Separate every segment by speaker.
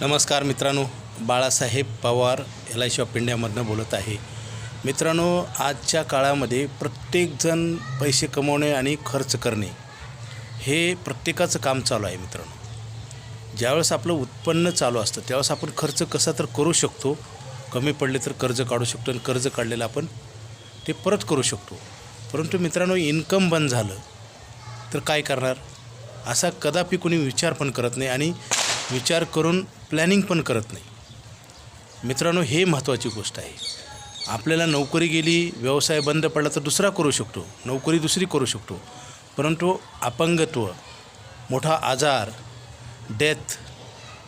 Speaker 1: नमस्कार मित्रांनो Balasaheb Pawar L I C of इंडियामधनं बोलत आहे. मित्रांनो आजच्या काळामध्ये प्रत्येकजण पैसे कमवणे आणि खर्च करणे हे प्रत्येकाचं काम चालू आहे मित्रांनो. ज्यावेळेस आपलं उत्पन्न चालू असतं त्यावेळेस आपण खर्च कसा तर करू शकतो कमी पडले तर कर्ज काढू शकतो आणि कर्ज काढलेलं आपण ते परत करू शकतो. परंतु मित्रांनो इन्कम बंद झालं तर काय करणार? असा कदापि कोणी विचार पण करत नाही आणि विचार करून प्लॅनिंग पण करत नाही. मित्रांनो हे महत्त्वाची गोष्ट आहे. आपल्याला नोकरी गेली व्यवसाय बंद पडला तर दुसरा करू शकतो. नोकरी दुसरी करू शकतो. परंतु अपंगत्व मोठा आजार डेथ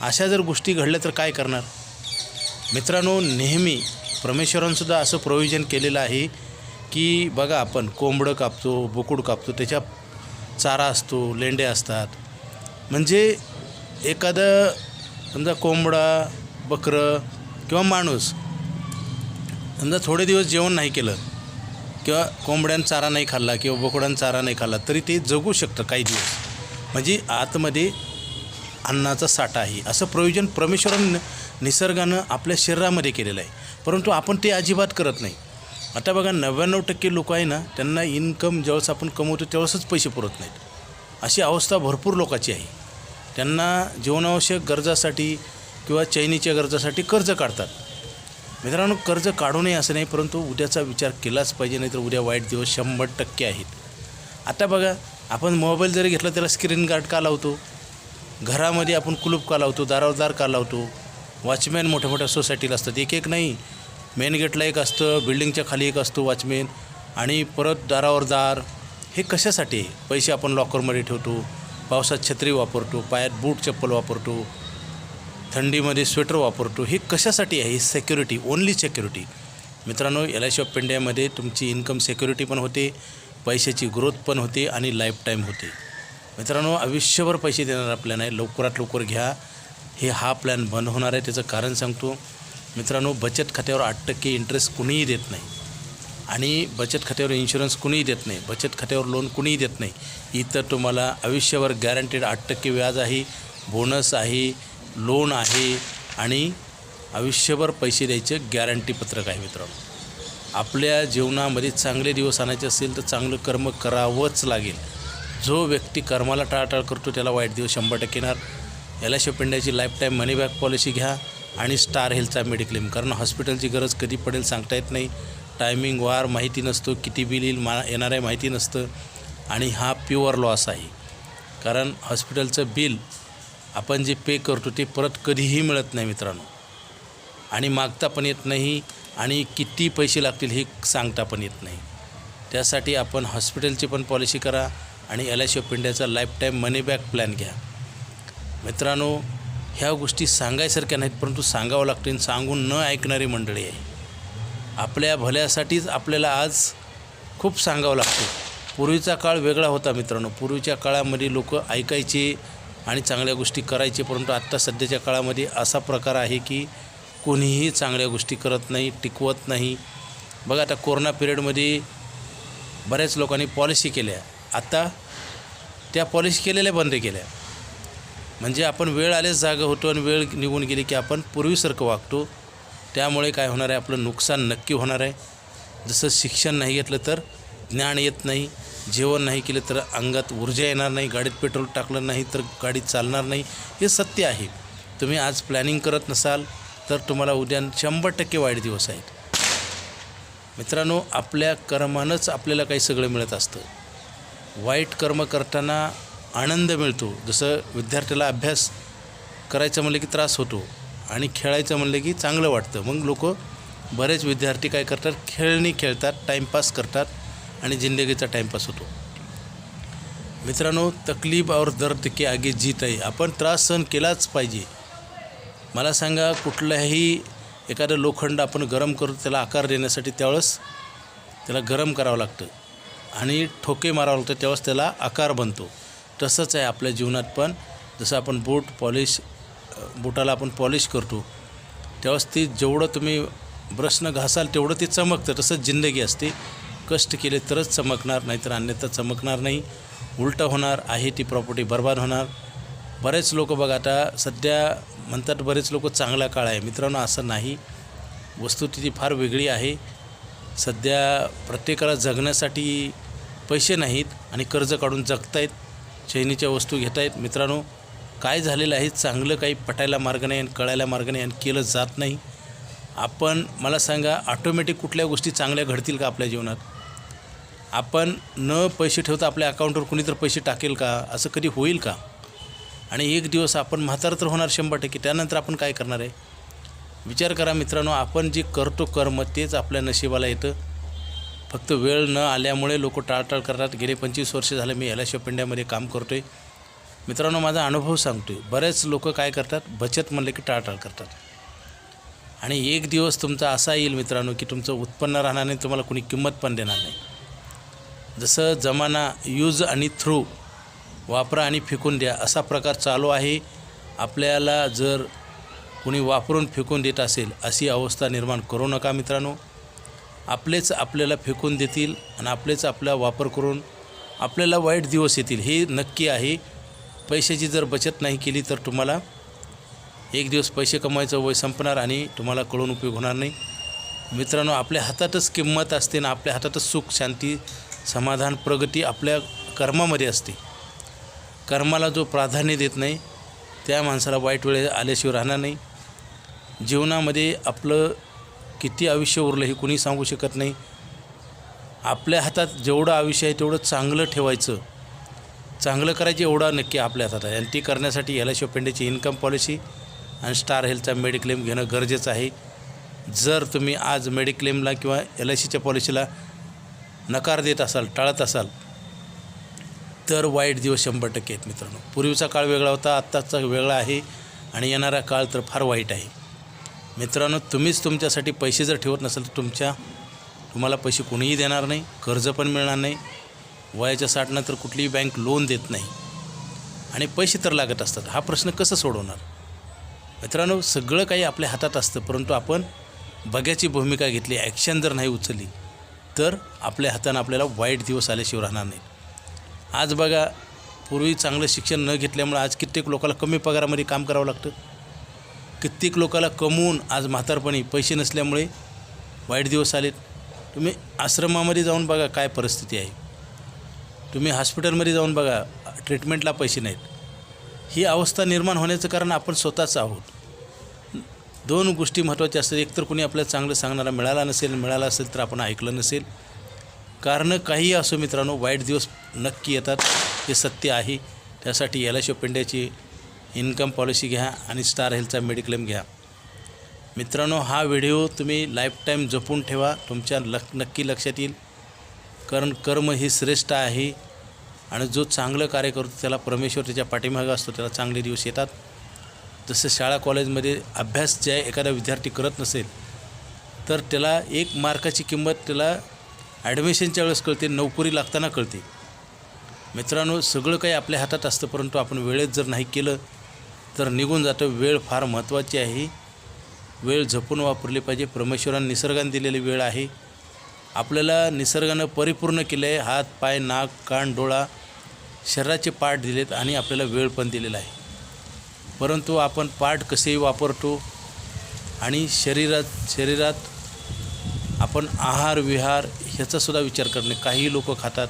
Speaker 1: अशा जर गोष्टी घडल्या तर काय करणार? मित्रांनो नेहमी परमेश्वरांसुद्धा असं प्रोव्हिजन केलेलं आहे की बघा आपण कोंबडं कापतो बोकूड कापतो त्याच्या चारा असतो लेंडे असतात. म्हणजे एखादं समजा कोंबडा बकरं किंवा माणूस समजा थोडे दिवस जेवण नाही केलं किंवा कोंबड्यानं चारा नाही खाल्ला किंवा बोकड्यानं चारा नाही खाल्ला तरी ते जगू शकतं काही दिवस. म्हणजे आतमध्ये अन्नाचा साठा आहे. असं प्रयोजन परमेश्वरानं निसर्गानं आपल्या शरीरामध्ये केलेलं आहे. परंतु आपण ते अजिबात करत नाही. आता बघा नव्याण्णव टक्के लोक आहे ना त्यांना इन्कम ज्यावेळेस आपण कमवतो त्यावेळेसच पैसे पुरत नाहीत. अशी अवस्था भरपूर लोकांची आहे. त्यांना जीवनावश्यक गरजासाठी किंवा चैनीच्या गरजासाठी कर्ज काढतात. मित्रांनो कर्ज काढू नये असं नाही परंतु उद्याचा विचार केलाच पाहिजे नाही तर उद्या वाईट दिवस शंभर टक्के आहेत. आता बघा आपण मोबाईल जरी घेतला त्याला स्क्रीन गार्ड का लावतो? घरामध्ये आपण कुलूप का लावतो? दारावरदार का लावतो? वॉचमॅन मोठ्या मोठ्या सोसायटीला असतात. एक एक नाही. मेन गेटला एक असतं बिल्डिंगच्या खाली एक असतो वॉचमॅन. आणि परत दारावर दार हे कशासाठी? आहे पैसे आपण लॉकरमध्ये ठेवतो. पावसात छत्री वापरतो पायात बूट चप्पल वापरतो थंडीमध्ये स्वेटर वापरतो. हे कशासाठी आहे? ही सेक्युरिटी ओनली सेक्युरिटी मित्रांनो एल आय सी ऑफ इंडियामध्ये तुमची इन्कम सेक्युरिटी पण होते पैशाची ग्रोथ पण होते आणि लाईफ टाईम होते. मित्रांनो आयुष्यभर पैसे देणारा प्लॅन आहे लवकरात लवकर घ्या. हे हा प्लॅन बंद होणार आहे त्याचं कारण सांगतो. मित्रांनो बचत खात्यावर आठ टक्के इंटरेस्ट कुणीही देत नाही. आणि बचत खात्यावर इन्शुरन्स कुणीही देत नाही. बचत खात्यावर लोन कुणीही देत नाही. इथं तुम्हाला आयुष्यभर गॅरंटेड आठ टक्के व्याज आहे बोनस आहे लोन आहे आणि आयुष्यभर पैसे द्यायचं गॅरंटी पत्रक आहे मित्रांनो. आपल्या जीवनामध्ये चांगले दिवस आणायचे असेल तर चांगलं कर्म करावंच लागेल. जो व्यक्ती कर्माला टाळाटाळ करतो त्याला वाईट दिवस शंभर टक्के येणार. L I C of life time money back policy घ्या आणि स्टार हेल्थचा मेडिक्लेम कारण हॉस्पिटलची गरज कधी पडेल सांगता येत नाही. टायमिंग वार माहिती नसतो किती बिल येईल मा येणार आहे माहिती नसतं. आणि हा प्युअर लॉस आहे. कारण हॉस्पिटलचं बिल आपण जे पे करतो ते परत कधीही मिळत नाही मित्रांनो. आणि मागता पण येत नाही आणि किती पैसे लागतील हे सांगता पण येत नाही. त्यासाठी आपण हॉस्पिटलची पण पॉलिसी करा आणि एल आय सी ऑफ इंडियाचा life time money back plan घ्या. मित्रांनो ह्या गोष्टी सांगायसारख्या नाहीत परंतु सांगावं लागतील आणि सांगून न ऐकणारी मंडळी आहे. आपल्या भल्यासाठीच आपल्याला आज खूप सांगावं लागतं. पूर्वीचा काळ वेगळा होता मित्रांनो. पूर्वीच्या काळामध्ये लोक ऐकायचे आणि चांगल्या गोष्टी करायचे परंतु आत्ता सध्याच्या काळामध्ये असा प्रकार आहे की कोणीही चांगल्या गोष्टी करत नाही टिकवत नाही. बघा आता कोरोना पिरियडमध्ये बऱ्याच लोकांनी पॉलिसी केल्या. आत्ता त्या पॉलिसी केलेल्या बंद केल्या. म्हणजे आपण वेळ आलेच जागा होतो आणि वेळ निघून गेली की आपण पूर्वीसारखं वागतो. त्यामुळे काय होणार आहे? आपलं नुकसान नक्की होणार आहे. जसं शिक्षण नाही घेतलं तर ज्ञान येत नाही. जेवण नाही केलं तर अंगात ऊर्जा येणार नाही. गाडीत पेट्रोल टाकलं नाही तर गाडी चालणार नाही. हे सत्य आहे. तुम्ही आज प्लॅनिंग करत नसाल तर तुम्हाला उद्या शंभर टक्के वाईट दिवस आहेत. मित्रांनो आपल्या कर्मानंच आपल्याला काही सगळं मिळत असतं. वाईट कर्म करताना आनंद मिळतो. जसं विद्यार्थ्याला अभ्यास करायचं म्हणलं की त्रास होतो. आणि खेळायचं म्हणलं की चांगलं वाटतं. मग लोक बरेच विद्यार्थी काय करतात? खेळणी खेळतात टाईमपास करतात आणि जिंदगीचा टाईमपास होतो. मित्रांनो तकलीफ और दर्द की आगे जीत आहे आपण त्रास सहन केलाच पाहिजे. मला सांगा कुठल्याही एखादं लोखंड आपण गरम करून त्याला आकार देण्यासाठी त्यावेळेस त्याला गरम करावं लागतं आणि ठोके मारावं लागतं त्यावेळेस त्याला आकार बनतो. तसंच आहे आपल्या जीवनात पण. जसं आपण बूट पॉलिश बुटाला आपण पॉलिश करतो त्यावेळेस ती जेवढं तुम्ही ब्रशनं घासाल तेवढं ते चमकतं. तसंच जिंदगी असते. कष्ट केले तरच चमकणार नाहीतर अन्यथा चमकणार नाही. उलटं होणार आहे ती प्रॉपर्टी बर्बाद होणार. बरेच लोक बघा आता सध्या म्हणतात बरेच लोक चांगला काळ आहे. मित्रांनो असं नाही. वस्तुस्थिती फार वेगळी आहे. सध्या प्रत्येकाला जगण्यासाठी पैसे नाहीत आणि कर्ज काढून जगतायत चैनीच्या वस्तू घेत आहेत मित्रांनो काय झालेलं आहे चांगलं काही पटायला मार्ग नाही आणि कळायला मार्ग नाही आणि केलं जात नाही. आपण मला सांगा ऑटोमॅटिक कुठल्या गोष्टी चांगल्या घडतील का आपल्या जीवनात? आपण न पैसे ठेवता आपल्या अकाउंटवर कुणी तर पैसे टाकेल का? असं कधी होईल का? आणि एक दिवस आपण म्हातार तर होणार शंभर टक्के त्यानंतर आपण काय करणार आहे? विचार करा मित्रांनो आपण जे करतो कर्म तेच आपल्या नशिबाला येतं. फक्त वेळ न आल्यामुळे लोक टाळटाळ करतात. गेले पंचवीस वर्ष झालं मी एल आय ऑफ इंडियामध्ये काम करतो आहे मित्रांनो माझा अनुभव सांगतो आहे बरेच लोक काय करतात? बचत म्हणले की टाळटाळ करतात. आणि एक दिवस तुमचा असा येईल मित्रांनो की तुमचं उत्पन्न राहणार नाही तुम्हाला कुणी किंमत पण देणार नाही. जसं जमाना यूज आणि थ्रू वापरा आणि फेकून द्या असा प्रकार चालू आहे. आपल्याला जर कुणी वापरून फेकून देत असेल अशी अवस्था निर्माण करू नका मित्रांनो. आपलेच आपल्याला फेकून देतील आणि आपलेच आपला वापर करून आपल्याला वाईट दिवस येतील हे नक्की आहे. पैशाची जर बचत नाही केली तर तुम्हाला एक दिवस पैसे कमवायचं वय संपणार आणि तुम्हाला कळून उपयोग होणार नाही. मित्रांनो आपल्या हातातच किंमत असते ना आपल्या हातातच सुख शांती समाधान प्रगती आपल्या कर्मामध्ये असते. कर्माला जो प्राधान्य देत नाही त्या माणसाला वाईट वेळ आल्याशिवाय राहणार नाही. जीवनामध्ये आपलं किती आयुष्य उरलं हे कुणी सांगू शकत नाही. आपल्या हातात जेवढं आयुष्य आहे तेवढं चांगलं ठेवायचं. चांगलं करायची एवढं नक्की आपल्या हातात आहे. आणि ती करण्यासाठी एल आय पेंडेची इन्कम पॉलिसी आणि स्टार हेल्थचा मेडिक्लेम घेणं गरजेचं आहे. जर तुम्ही आज मेडिक्लेमला किंवा एल आय सीच्या पॉलिसीला नकार देत असाल टाळत असाल तर वाईट दिवस शंभर टक्के आहेत मित्रांनो. पूर्वीचा काळ वेगळा होता आत्ताचा वेगळा आहे आणि येणारा काळ तर फार वाईट आहे. मित्रांनो तुम्हीच तुमच्यासाठी पैसे जर ठेवत नसाल तर तुमच्या तुम्हाला पैसे कोणीही देणार नाही कर्ज पण मिळणार नाही. वयाच्या साठनंतर कुठलीही बँक लोन देत नाही. आणि पैसे तर लागत असतात. हा प्रश्न कसं सोडवणार? मित्रांनो सगळं काही आपल्या हातात असतं परंतु आपण बघ्याची भूमिका घेतली ॲक्शन जर नाही उचलली तर आपल्या हातानं आपल्याला वाईट दिवस आल्याशिवाय राहणार नाही. आज बघा पूर्वी चांगलं शिक्षण न घेतल्यामुळे आज कित्येक लोकाला कमी पगारामध्ये काम करावं लागतं. कित्येक लोकाला कमवून आज म्हातारपणी पैसे नसल्यामुळे वाईट दिवस आलेत. तुम्ही आश्रमामध्ये जाऊन बघा काय परिस्थिती आहे. तुम्ही हॉस्पिटलमध्ये जाऊन बघा ट्रीटमेंटला पैसे नाहीत. ही अवस्था निर्माण होण्याचं कारण आपण स्वतःच आहोत. दोन गोष्टी महत्त्वाच्या असतात. एकतर कोणी आपल्याला चांगलं सांगणारा मिळाला नसेल मिळाला असेल तर आपण ऐकलं नसेल. कारणं काहीही असो मित्रांनो वाईट दिवस नक्की येतात. हे सत्य आहे. त्यासाठी एल आय इंडियाची इन्कम पॉलिसी घ्या आणि स्टार हेल्थचा मेडिक्लेम घ्या. मित्रांनो हा व्हिडिओ तुम्ही लाईफ टाईम जपून ठेवा. तुमच्या लक नक्की लक्षात येईल. कारण कर्म ही श्रेष्ठ आहे आणि जो चांगलं कार्य करतो त्याला परमेश्वर त्याच्या पाठीमागं असतो त्याला चांगले दिवस येतात. जसं शाळा कॉलेजमध्ये अभ्यास जे एखादा विद्यार्थी करत नसेल तर त्याला एक मार्काची किंमत त्याला ॲडमिशनच्या वेळेस कळते नोकरी लागताना कळते. मित्रांनो सगळं काही आपल्या हातात असतं परंतु आपण वेळेत जर नाही केलं तर निघून जातं. वेळ फार महत्त्वाची आहे. वेळ जपून वापरली पाहिजे. परमेश्वरानं निसर्गाने दिलेली वेळ आहे. आपल्याला निसर्गानं परिपूर्ण केलं आहे हात पाय नाक कान डोळा शरीराचे पाठ दिलेत आणि आपल्याला वेळ पण दिलेला आहे. परंतु आपण पाठ कसेही वापरतो आणि शरीरात शरीरात आपण आहार विहार ह्याचासुद्धा विचार करणे. काही लोक खातात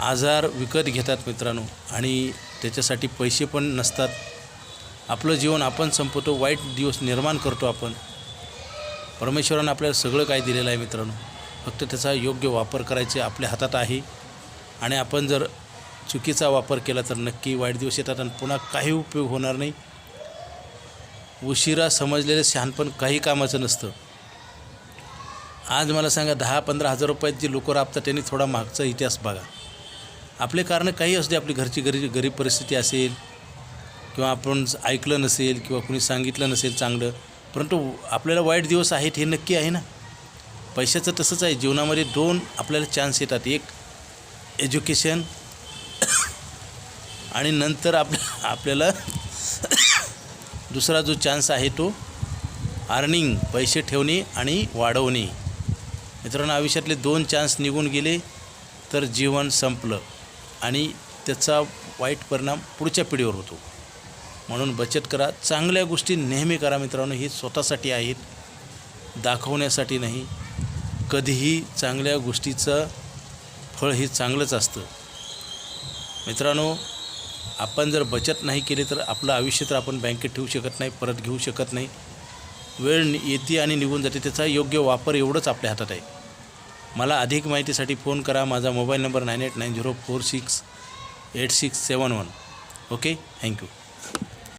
Speaker 1: आजार विकत घेतात मित्रांनो आणि त्याच्यासाठी पैसे पण नसतात. आपलं जीवन आपण संपवतो वाईट दिवस निर्माण करतो आपण. परमेश्वरानं आपल्याला सगळं काय दिलेलं आहे मित्रांनो. फक्त त्याचा योग्य वापर करायचे आपल्या हातात आहे. आणि आपण जर चुकीचा वापर केला तर नक्की वाईट दिवस येतात आणि पुन्हा काही उपयोग होणार नाही. उशिरा समजलेलं शहाणपण काही कामाचं नसतं. आज मला सांगा दहा पंधरा हजार रुपयात जी लोकं राबतात त्यांनी थोडा मागचा इतिहास बघा. आपले कारणं काही असू दे आपली घरची गरी गरीब परिस्थिती असेल किंवा आपण ऐकलं नसेल किंवा कुणी सांगितलं नसेल चांगलं परंतु आपल्याला वाईट दिवस आहेत हे नक्की आहे ना? पैशाचं तसंच आहे. जीवनामध्ये दोन आपल्याला चान्स येतात. एक एज्युकेशन आणि नंतर आप आपल्याला दुसरा जो चान्स आहे तो अर्निंग पैसे ठेवणे आणि वाढवणे. मित्रांनो आयुष्यातले दोन चान्स निघून गेले तर जीवन संपलं आणि त्याचा वाईट परिणाम पुढच्या पिढीवर होतो. म्हणून बचत करा. चांगल्या गोष्टी नेहमी करा मित्रांनो. ही स्वतःसाठी आहेत. दाखवण्यासाठी नाही. कधीही चांगल्या गोष्टीचं फळ हे चांगलंच असतं. मित्रांनो आपण जर बचत नाही केली तर आपलं आयुष्य तर आपण बँकेत ठेवू शकत नाही परत घेऊ शकत नाही. वेळ नि- येते आणि निघून जाते. त्याचा योग्य वापर एवढंच आपल्या हातात आहे. मला अधिक माहितीसाठी फोन करा. माझा mobile number nine eight nine zero four six eight six seven one. Okay? Thank you.